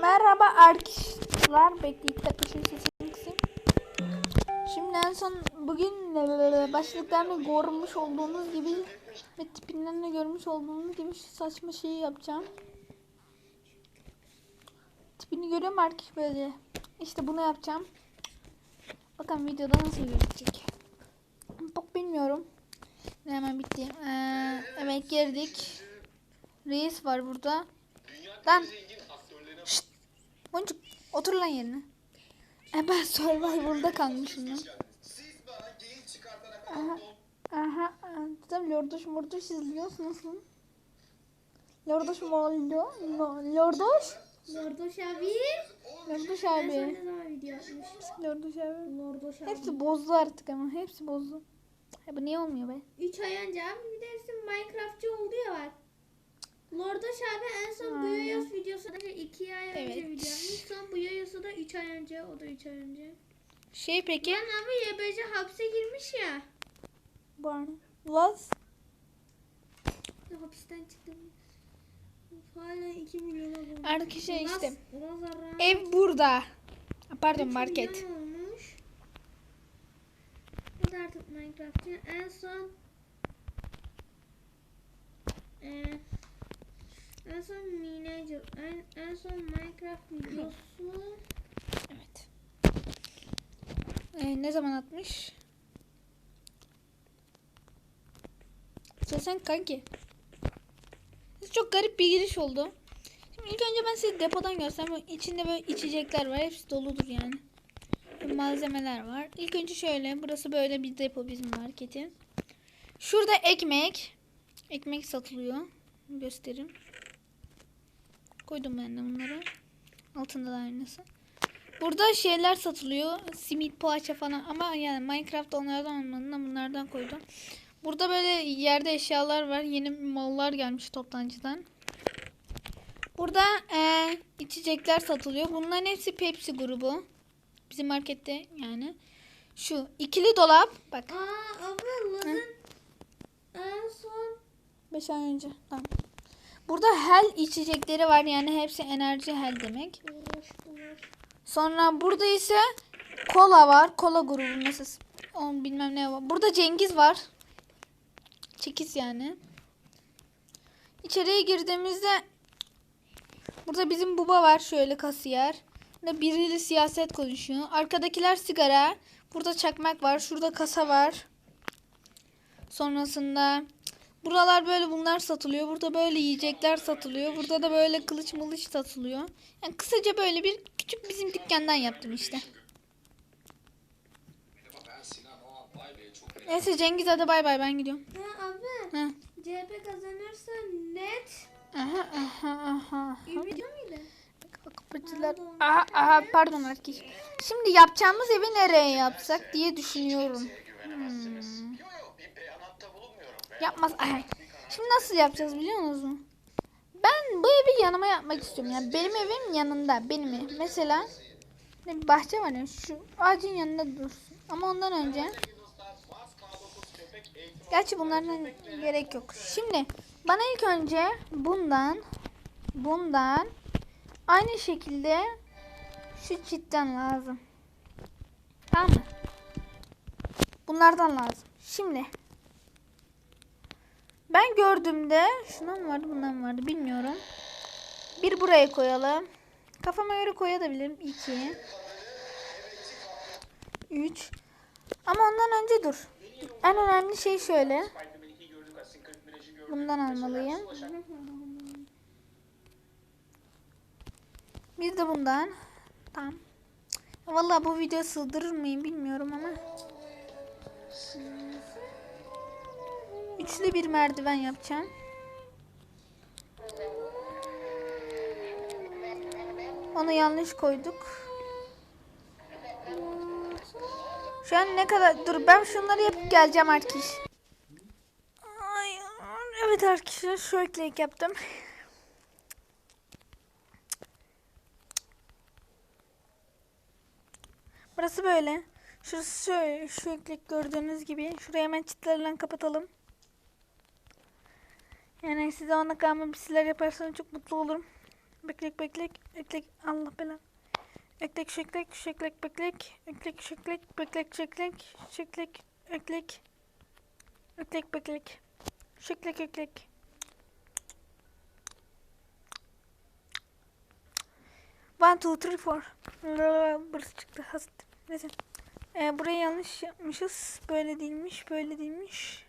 Merhaba arkadaşlar. Bekle ilk dakika şu sesini kısayım. Şimdi en son bugün e, başlıklarını görmüş olduğunuz gibi ve tipinden de görmüş olduğunuz gibi saçma şeyi yapacağım. Tipini görüyorum arkadaş böyle. İşte bunu yapacağım. Bakalım videoda nasıl gözükecek. Çok bilmiyorum. Hemen bitti. Ee, evet girdik. Reis var burada. Lan. Boncuk otur lan yerine. E ben Survival'da kalmışım lan. Aha. Aha. Tamam Lordoş Mordoş izliyorsunuz lan. Lordoş Mordo. Lordoş. Lordoş abi. Lordoş abi. Lordoş abi. Lordoş abi. Hepsi bozdu artık ama. Hepsi bozdu. Ya bu niye olmuyor be? 3 ay önce abi bir de hepsi Minecraftçı oldu ya bak. Lordoş abi en son bu yoyos videosu da 2 ay önce Evet. video atmış. Son bu yoyosu da 3 ay önce. O da 3 ay önce. Şey peki. Lan abi YBC hapse girmiş ya. Barney. Laz. Hapisten çıktı. Of, Hala 2 milyona bulmuş. Arkadaşlar işte. Lazara. Ev burada. Pardon Üç market. milyon olmuş. Bu da artık Minecraft'ın en son eee en son Miniature en, en son Minecraft videosu Evet. Ee, ne zaman atmış? Söylesen kanki. Çok garip bir giriş oldu. Şimdi ilk önce ben sizi depodan böyle içinde böyle içecekler var. Hepsi doludur yani. Böyle malzemeler var. İlk önce şöyle. Burası böyle bir depo bizim marketin. Şurada ekmek. Ekmek satılıyor. Göstereyim. Koydum ben de bunları. Altında da aynısı. Burada şeyler satılıyor. Simit, poğaça falan ama yani Minecraft onlardan olmadığından bunlardan koydum. Burada böyle yerde eşyalar var. Yeni mallar gelmiş toptancıdan. Burada eee, içecekler satılıyor. Bunların hepsi Pepsi grubu. Bizim markette yani. Şu ikili dolap. Bak Aa abi Laz'ın en son 5 ay önce. Tamam. Burada hel içecekleri var. Yani hepsi enerji hel demek. Sonra burada ise kola var. Kola grubu mesela. On bilmem ne var. Burada Cengiz var. Çekiz yani. İçeriye girdiğimizde burada bizim baba var şöyle kasiyer. Burada biriyle siyaset konuşuyor. Arkadakiler sigara. Burada çakmak var. Şurada kasa var. Sonrasında buralar böyle bunlar satılıyor. Burada böyle yiyecekler satılıyor. Burada da böyle kılıç mılıç satılıyor. Yani kısaca böyle bir küçük bizim dükkandan yaptım işte. Neyse Cengiz hadi bay bay ben gidiyorum. Ha abi Ha. CHP kazanırsa net Aha aha aha. Miydi? Kapıcılar. Aha aha pardon erkek. Şimdi yapacağımız evi nereye yapsak diye düşünüyorum. Hmm. Yapmaz. Şimdi nasıl yapacağız biliyor musunuz? Ben bu evi yanıma yapmak istiyorum. Yani benim evim yanında. Benim ev. Mesela bir bahçe var ya şu ağacın yanında dursun. Ama ondan önce Gerçi bunlardan gerek yok. Şimdi bana ilk önce bundan bundan aynı şekilde şu çitten lazım. Tamam mı? Bunlardan lazım. Şimdi ben gördüğümde şundan mı vardı bundan mı vardı bilmiyorum. Bir buraya koyalım. Kafama göre koyabilirim. 2 3 Ama ondan önce dur. En önemli şey şöyle. Bundan almalıyım. Bir de bundan. Tamam. Vallahi bu video sığdırır mıyım bilmiyorum ama. Üçlü bir merdiven yapacağım. Onu yanlış koyduk. Şu an ne kadar... Dur ben şunları yapıp geleceğim arkadaş. Ay, evet arkadaşlar şu ekleyi yaptım. Burası böyle. Şurası şöyle, şu eklek gördüğünüz gibi. Şurayı hemen çitlerle kapatalım. Yani size ona kalma bir şeyler yaparsanız çok mutlu olurum. Beklek beklek. Beklek. Allah belanı. Eklek şeklek şeklek beklek. Eklek şeklek beklek şeklek. Şeklek eklek. Eklek beklek. Şeklek eklek. One, two, three, four. Burası çıktı. Neyse. Ee, burayı yanlış yapmışız. Böyle değilmiş. Böyle değilmiş.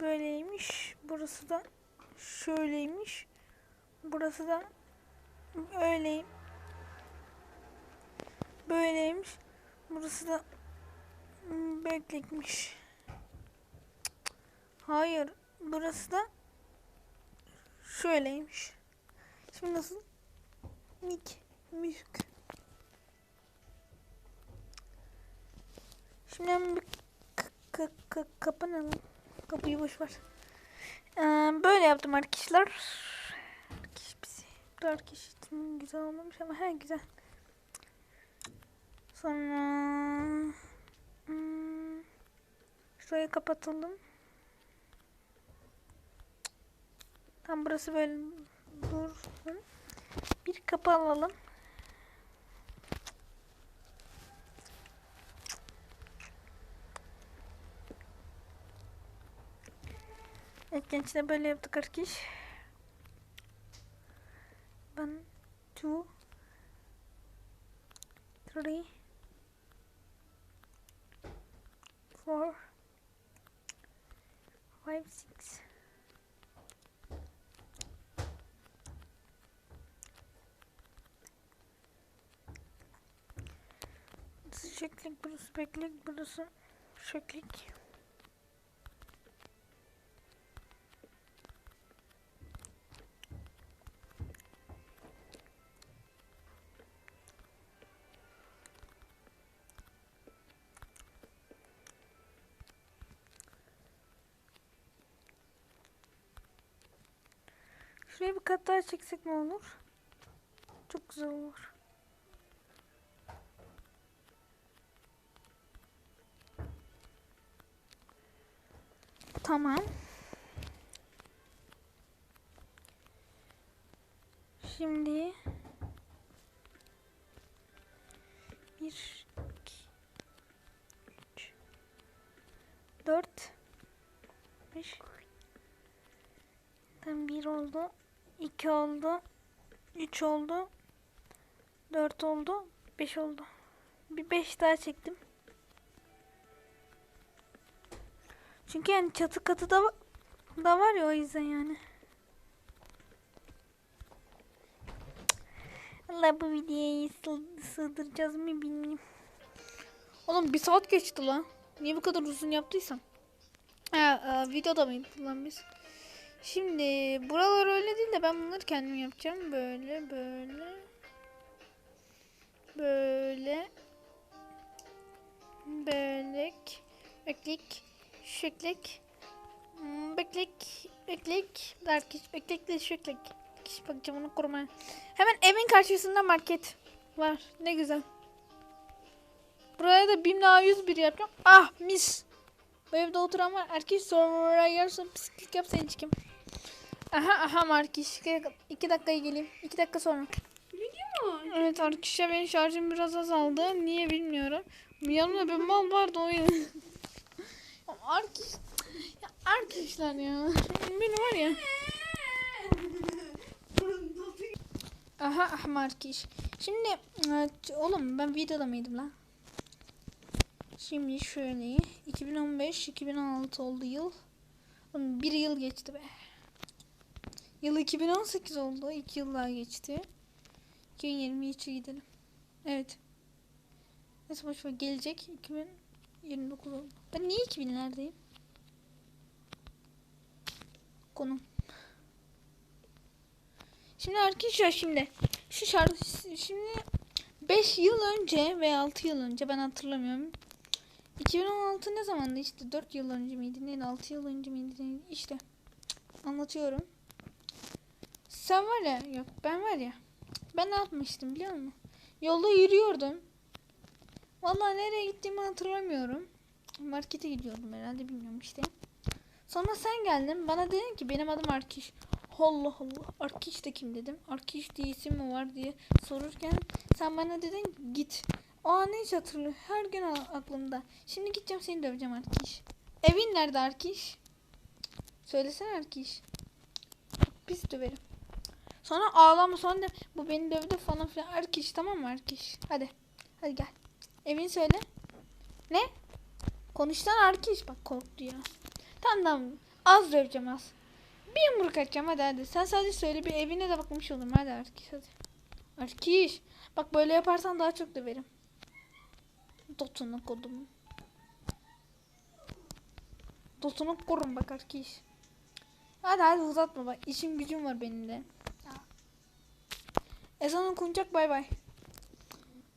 Böyleymiş. Burası da şöyleymiş. Burası da öyleyim. Böyleymiş. Burası da beklekmiş. Hayır. Burası da şöyleymiş. Şimdi nasıl? Mik. Müzik. Şimdi bir k- k- k- kapanalım. Kapıyı boş ver. Ee, böyle yaptım arkadaşlar. Arkadaş bizi. Arkadaş için güzel olmamış ama he güzel. Sonra hmm, şurayı kapatalım. Tam burası böyle dursun. Bir kapı alalım. Evet böyle yaptık arkadaş. Ben two three four five six şeklik, burası beklik, burası şeklik. Şuraya bir kat daha çeksek ne olur? Çok güzel olur. Tamam. Şimdi bir, iki, üç, dört, beş. Tam bir oldu, iki oldu, üç oldu, dört oldu, beş oldu. Bir beş daha çektim. Çünkü yani çatı katı da, da var ya o yüzden yani. Allah bu videoyu sığ- sığdıracağız mı bilmiyorum. Oğlum bir saat geçti lan. Niye bu kadar uzun yaptıysam? Ha, e, videoda mıydık lan biz? Şimdi buralar öyle değil de ben bunları kendim yapacağım. Böyle böyle. Böyle. Böylek. Beklek. Şeklek. Hmm, Beklek. Beklek. Darkiş. Beklekle şeklek. Kişi bakacağım onu korumaya. Hemen evin karşısında market var. Ne güzel. Buraya da BİM'le A101 yapacağım. Ah mis. Bu evde oturan var. Erkek sonra yarısı pislik yap seni çıkayım. Aha aha Markiş. İki, iki dakikaya geleyim. İki dakika sonra. Mu? Evet arkadaşlar benim şarjım biraz azaldı. Niye bilmiyorum. Yanımda bir mal vardı o yüzden. Ya Arkiş. Ya arkadaşlar ya. Beni var ya. Aha aha Markiş. Şimdi oğlum ben videoda mıydım lan? Şimdi şöyle 2015 2016 oldu yıl. Bir yıl geçti be. Yıl 2018 oldu. 2 yıl daha geçti. 2023'e gidelim. Evet. Neyse boş ver gelecek. 2029 oldu. Ben niye 2000'lerdeyim? Konum. Şimdi arkadaşlar şimdi şu şarkı şimdi 5 yıl önce veya 6 yıl önce ben hatırlamıyorum. 2016 ne zamandı işte 4 yıl önce miydi neydi 6 yıl önce miydi neydi işte anlatıyorum. Sen var ya yok ben var ya ben ne yapmıştım biliyor musun? Yolda yürüyordum. Vallahi nereye gittiğimi hatırlamıyorum. Markete gidiyordum herhalde bilmiyorum işte. Sonra sen geldin bana dedin ki benim adım Arkiş. Allah Allah. Arkiş de kim dedim. Arkiş diye isim mi var diye sorurken sen bana dedin git. O an hiç hatırlıyorum. Her gün aklımda. Şimdi gideceğim seni döveceğim Arkiş. Evin nerede Arkiş? Söylesene Arkiş. Pis döverim. Sonra ağlama sonra de bu beni dövdü falan filan. Arkiş tamam mı Arkiş? Hadi. Hadi gel. Evin söyle. Ne? Konuştan Arkiş. Bak korktu ya. Tamam tamam. Az döveceğim az. Bir yumruk atacağım hadi hadi. Sen sadece söyle bir evine de bakmış olurum. Hadi Arkiş hadi. Arkiş. Bak böyle yaparsan daha çok döverim. Dotunu kodum. Dotunu korum bak Arkiş. Hadi hadi uzatma bak. işim gücüm var benim de. Ezan okunacak bay bay.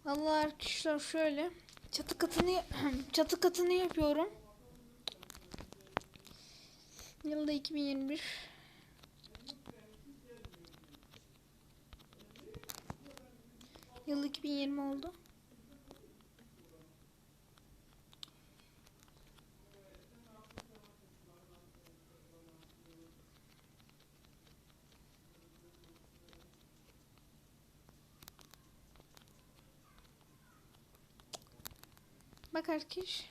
Vallahi arkadaşlar şöyle. Çatı katını çatı katını yapıyorum. Yılda 2021. Yıl 2020 oldu. Bak arkadaş.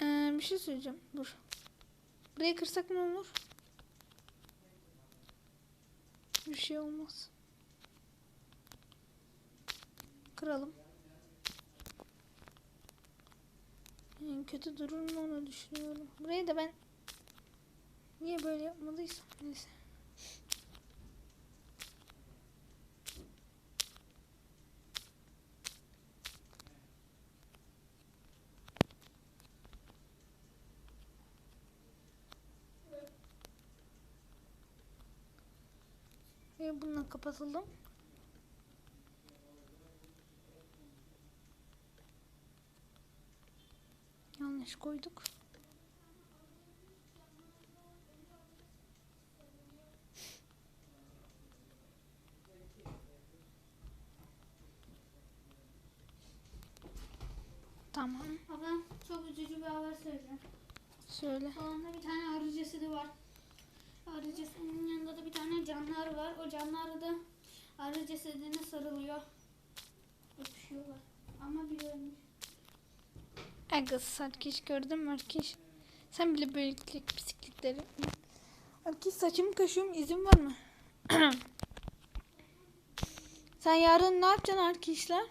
Ee, bir şey söyleyeceğim. Dur. Burayı kırsak ne olur? Bir şey olmaz. Kıralım. En kötü durur mu onu düşünüyorum. Burayı da ben niye böyle yapmadıysam neyse. Ve bununla kapatalım. Yanlış koyduk. Tamam. Abla çok üzücü bir haber söyleyeceğim. Söyle. Salonda bir tane arı cesedi var. Arı bir arı var. O canlı arı da arı cesedine sarılıyor. Öpüşüyorlar. Ama biri ölmüş. Aga Sarkiş gördün mü Arkiş? Sen bile böylelik bisikletleri. Arkiş saçımı kaşıyorum izin var mı? Sen yarın ne yapacaksın Arkişler?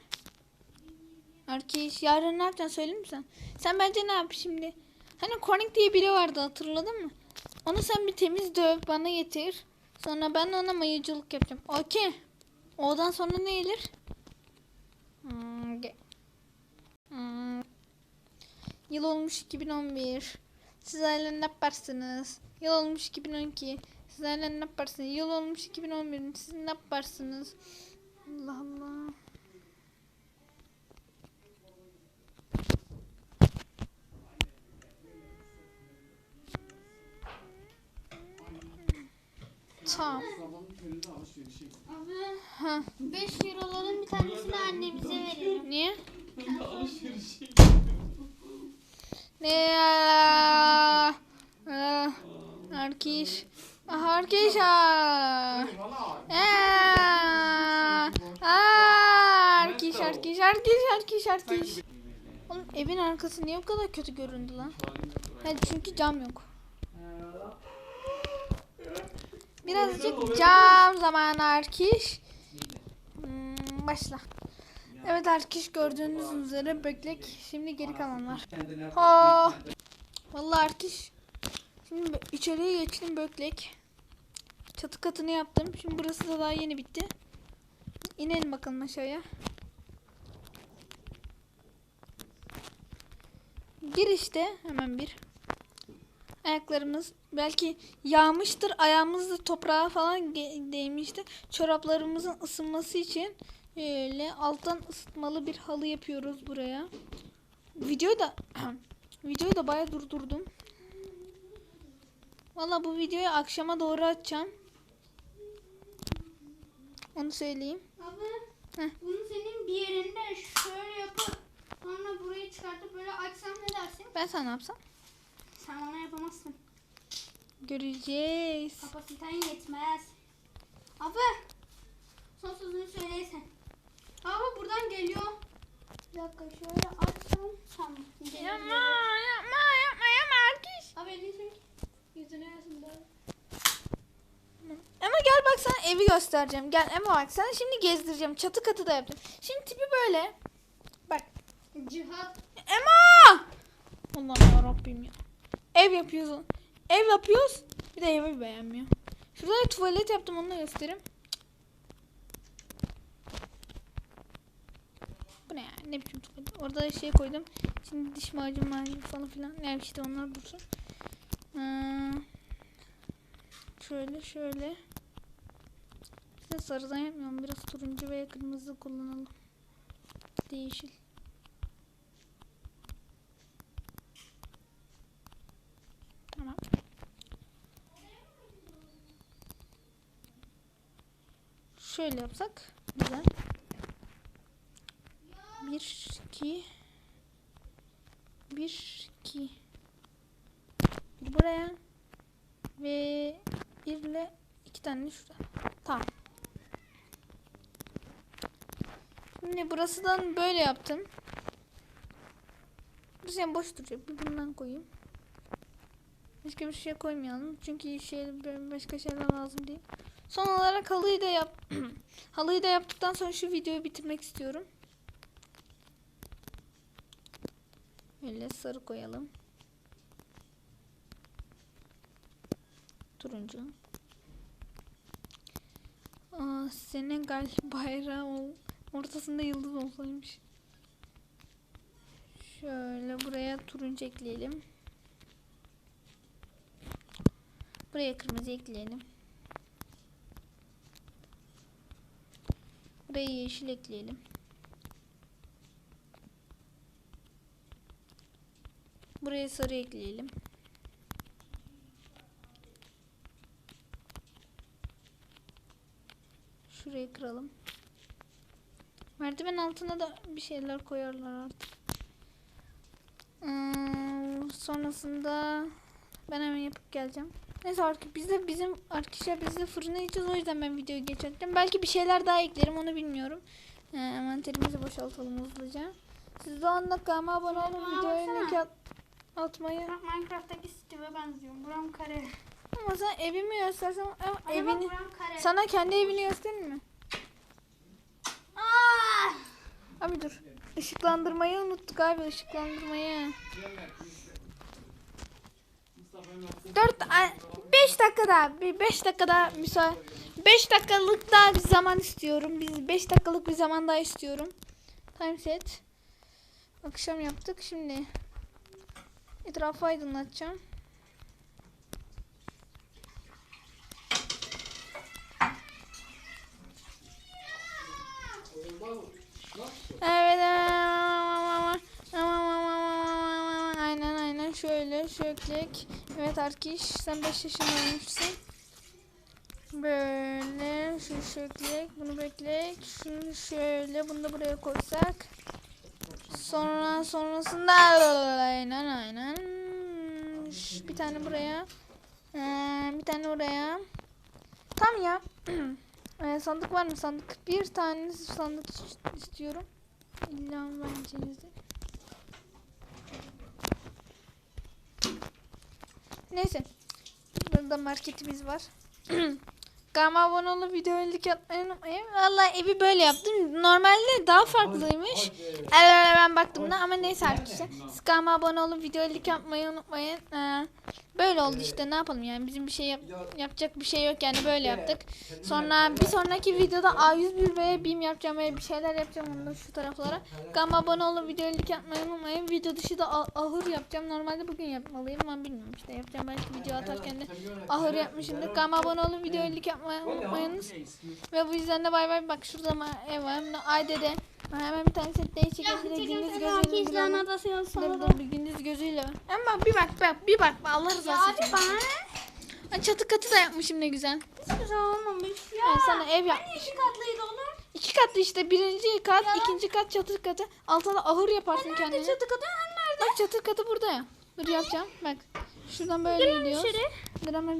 Arkiş yarın ne yapacaksın söyleyeyim mi sen? Sen bence ne yap şimdi? Hani Konik diye biri vardı hatırladın mı? Onu sen bir temiz döv bana getir. Sonra ben ona mayıcılık yapacağım. Okey. Odan sonra ne gelir? Hmm, hmm. Yıl olmuş 2011. Sizlerle ne yaparsınız? Yıl olmuş 2012. Sizlerle ne yaparsınız? Yıl olmuş 2011. Siz ne yaparsınız? Allah Allah. Tamam. Sabahın köründe alışverişe gittim. Abla Ha, 5 euroların bir tanesini annemize verelim. niye? Ben de alışverişe. Ne ya? Aa, Arkiş. Ah. Valla. Aa, aa, Arkiş, arkiş, arkiş, arkiş, arkiş. Oğlum evin arkası niye bu kadar kötü göründü lan? Evet çünkü cam yok. Birazcık cam zamanı Arkiş. Hmm, başla. Evet Arkiş gördüğünüz üzere beklek. Şimdi geri kalanlar. Ha. Vallahi Arkiş. Şimdi içeriye geçtim böklek. Çatı katını yaptım. Şimdi burası da daha yeni bitti. İnelim bakalım aşağıya. Gir işte hemen bir. Ayaklarımız belki yağmıştır. Ayağımız da toprağa falan değmiştir. Çoraplarımızın ısınması için öyle alttan ısıtmalı bir halı yapıyoruz buraya. Videoyu da videoyu da bayağı durdurdum. Valla bu videoyu akşama doğru açacağım. Onu söyleyeyim. Abla Heh. bunu senin bir yerinde şöyle yapıp sonra burayı çıkartıp böyle açsam ne dersin? Ben sana ne yapsam? Sen bana yapamazsın. Göreceğiz. Kapasiten yetmez. Abi. Son sözünü söyleysen. Abi buradan geliyor. Bir dakika şöyle açsam. Tamam. Yapma yapma yapma yapma Arkiş. Abi elini çek. Yüzüne yazın da. Ama gel bak sana evi göstereceğim. Gel ama bak sana şimdi gezdireceğim. Çatı katı da yaptım. Şimdi tipi böyle. Bak. Cihat. Emma! Allah'ım yarabbim ya. Ev yapıyorsun. Ev yapıyoruz. Bir de evi beğenmiyor. Şurada da tuvalet yaptım onu da göstereyim. Bu ne biçim tuvalet? Orada şey koydum. Şimdi diş macun macun falan filan. Ne işte onlar dursun. Ee, şöyle şöyle. Size sarıdan yapmıyorum. Biraz turuncu veya kırmızı kullanalım. Değişil. Tamam. Şöyle yapsak güzel. Bir, iki, bir, iki. Bir buraya ve bir ile iki tane şurada. Tamam. Şimdi burasından böyle yaptım. Bu sen boş duracak. Bir bundan koyayım. Başka bir şey koymayalım. Çünkü şey başka şeyler lazım değil. Son olarak halıyı da yap. halıyı da yaptıktan sonra şu videoyu bitirmek istiyorum. Böyle sarı koyalım. Turuncu. Aa, Senegal bayrağı ortasında yıldız olsaymış. Şöyle buraya turuncu ekleyelim. Buraya kırmızı ekleyelim. Buraya yeşil ekleyelim. Buraya sarı ekleyelim. Şurayı kıralım. Merdiven altına da bir şeyler koyarlar artık. Hmm, sonrasında ben hemen yapıp geleceğim. Neyse artık biz de bizim arkadaşlar biz de fırına yiyeceğiz o yüzden ben videoyu geç açtım. Belki bir şeyler daha eklerim onu bilmiyorum. Ee, envanterimizi boşaltalım hızlıca. Siz de 10 dakika abone olun baksana. link at atmayı. Bak Minecraft'taki Steve'e benziyor. Buram kare. Ama sen evimi Ama bak evini buram kare. sana kendi evini göstereyim mi? Aa! Abi dur. Işıklandırmayı unuttuk abi ışıklandırmayı. 4 5 dakika daha bir 5 dakika daha müsaade 5 dakikalık daha bir zaman istiyorum. Biz 5 dakikalık bir zaman daha istiyorum. Time set. Akşam yaptık. Şimdi etrafı aydınlatacağım. Evet. Aynen aynen şöyle şöklek. Evet Arkiş sen 5 yaşında olmuşsun. Böyle şu şöklek bunu beklek. Şunu şöyle bunu da buraya koysak. Sonra sonrasında aynen aynen. Bir tane buraya. Ee, bir tane oraya. Tam ya. Ee, sandık var mı sandık? Bir tane sandık is- istiyorum. İlla vereceğinizi. Neyse. Burada marketimiz var. Kanalıma abone olup videoyu like atmayı unutmayın. Vallahi evi böyle yaptım. Normalde daha farklıymış. Evet ben baktım da ama neyse arkadaşlar. Siz kanalıma abone olup videoyu like atmayı unutmayın. Ee, böyle oldu işte ne yapalım yani bizim bir şey yap- yapacak bir şey yok yani böyle yaptık. Sonra bir sonraki videoda A101 ve BİM yapacağım ve bir şeyler yapacağım onu da şu taraflara. Kanalıma abone olup videoyu like atmayı unutmayın. Video dışı da ah- ahır yapacağım. Normalde bugün yapmalıyım ama bilmiyorum işte yapacağım belki video atarken de ahır yapmışımdır. Kanalıma abone olup videoyu like yapmayı unutmayınız. Ve bu yüzden de bay bay bak şurada ev var. Ay Ha, Hemen bir tane set değişik şekilde gündüz gözüyle İzleyen bir adası Dur yazsana da. dur bir gündüz gözüyle. Ama bir bak bak bir bak Allah Ya rızası abi için. bana? Ay, Çatı katı da yapmışım ne güzel. Hiç güzel olmamış ya. Yani sana ev Hani yapmış. iki katlıydı onun? İki katlı işte birinci kat, ikinci kat çatı katı. Altına da ahır yaparsın Nerede kendine. çatı katı? Hani nerede? Bak çatı katı burada ya. Dur yapacağım. Bak. Şuradan böyle gidiyoruz. dışarı. Drama